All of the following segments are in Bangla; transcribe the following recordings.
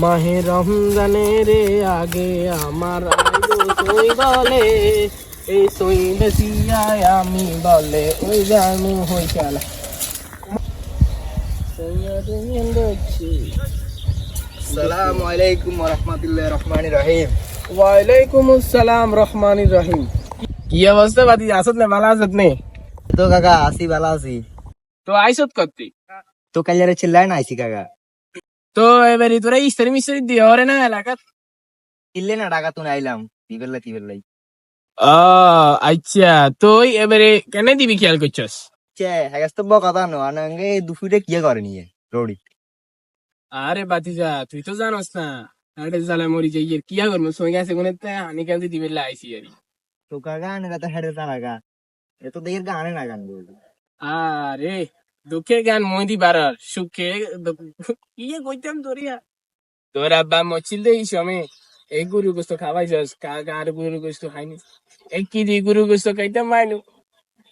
মাহে রমজানের আগে আমার সই বলে এই সই বেশিয়ায় আমি বলে ওই জানু হই খেলা। আসসালামু আলাইকুম রহমতুল্লাহ রহমান রহিম। ওয়ালাইকুম আসসালাম রহমানির রহিম। কি অবস্থা বাদি আসত না ভালো আসত নে? তো কাকা আসি ভালো আছি। তো আইসত করতে তো কালিয়ারে চিল্লাই না আইসি কাকা। তো এবারে তোরা ইস্তারি মিস্তারি দিয়ে ওরে না এলাকাত চিল্লে না ডাকা তুন আইলাম। তিবেল্লাই তিবেল্লাই ও আচ্ছা তো এবারে কেন দিবি খেয়াল করছস? চে হ্যাগাস তো বকাতা নো আনাঙ্গে দুফুটে কিয়ে করে নিয়ে? রোডি। আরে বাতিজা তুই তো জানোস না। আরে জালা মরি যাই এর কিয়া করব? সঙ্গে আছে কোনে তে আনি কান্দি দিবে লাইছি আরি তো কাকা আনে রাতে হেডে তা নাগা এ তো দেখের গানে না গান বলবি। আরে দুঃখে গান মইদি বারার সুখে ইয়ে কইতাম তোরিয়া তোর আব্বা মচিল দে এই সময়। এই গুরু গোস্ত খাওয়াইছস কাকা আর গুরু গোস্ত খাইনি? এক কি দি গুরু গোস্ত খাইতাম মাইনু।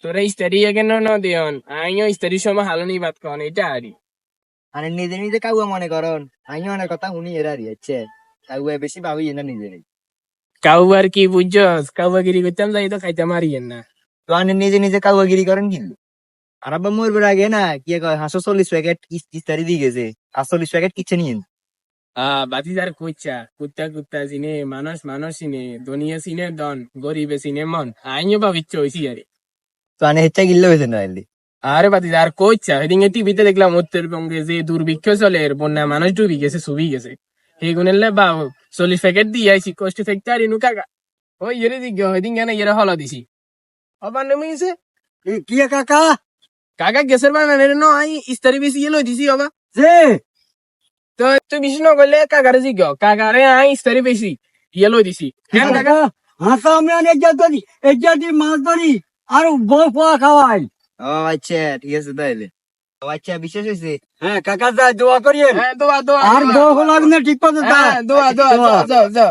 তোরা ইস্তারি কেন ন দেয়ন? আইও ইস্তারি সময় হালনি ভাত কন এটা আরি। আরে নিজে নিজে কাউয়া মনে করন। আমি অনেক কথা শুনি এরা রিয়েছে কাউয়া বেশি ভাবি না নিজে নিজে কাউবার কি বুঝছস? কাউবাগিরি করতাম যাই তো খাইতাম আরিয়েন না তো আনে নিজে নিজে কাউয়াগিরি করেন কিন্তু। আর আব্বা মরবার আগে না কি কয় হাঁসো চল্লিশ প্যাকেট ইস্তারি দিয়ে গেছে। আর চল্লিশ প্যাকেট কিচ্ছে আহ বাতিদার কইছা কুত্তা কুত্তা চিনে মানুষ মানুষ চিনে দুনিয়া চিনে দন গরিবে চিনে মন আইও ভাবিচ্ছ হইছি আরে। তো আনে হেচ্ছা গিল্লে হয়েছে না আরে বাতিদার কইছা সেদিন টিভিতে দেখলাম উত্তরবঙ্গে যে দুর্ভিক্ষ চলে এর বন্যা মানুষ ডুবি গেছে সুবি গেছে। সেই গুণের বা চল্লিশ প্যাকেট দিয়ে আইছি কষ্ট থাকতে আর ইনু কাকা ওই ইয়ে দিক সেদিন কেন ইয়ে হলা দিছি? অবার নেমে গেছে কি কাকা? কাকা গ্যাসের বানানের ন আই ইস্তারি বেশি লই দিছি অবা যে? তো তুই বেশি নগলে কাকারে জিজ্ঞ কাকারে আই ইস্তারি বেশি ইয়ে লই দিছি কেন কাকা? হাসা আমি অনেক যা ধরি এক যা দিয়ে মাছ ধরি আর বউ পোয়া খাওয়াই। ও আচ্ছা ঠিক আছে তাইলে। আচ্ছা বিশেষ হয়েছে হ্যাঁ কাকা যায় দোয়া করিয়ে হ্যাঁ দোয়া দোয়া আর দোয়া। বউ লাগবে ঠিক মতো হ্যাঁ, দোয়া দোয়া দোয়া। দোয়া দোয়া ওই যে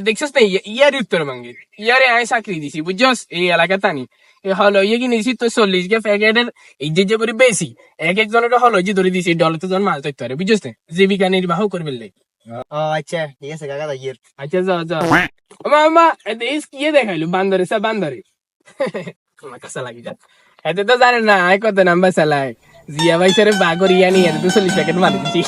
দেখছিস না ইয়া- ইয়ারই উত্তর মাঙ্গি ইয়ারে আই চাকরি দিছি বুঝছস এই এলাকা তানি এ হলো ইয়ে কি নিছি তো চল্লিশ কে প্যাকেটের এই যে যে করে বেশি এক একজনের হলো যে ধরে দিছি ডলে তো জন মাছ ধরতে পারে বুঝছস না জীবিকা নির্বাহ করবে লাগে আচ্ছা ঠিক আছে কাকা তাই আচ্ছা যা যা ওমা ওমা এতে কি দেখাইলো বান্দরে সা বান্দরে আমার কাছে লাগি যা এতে তো জানে না কত নাম্বার চালায় জিয়া ভাই স্যারের বাগর ইয়ানি এত তো চল্লিশ প্যাকেট মারি দিছি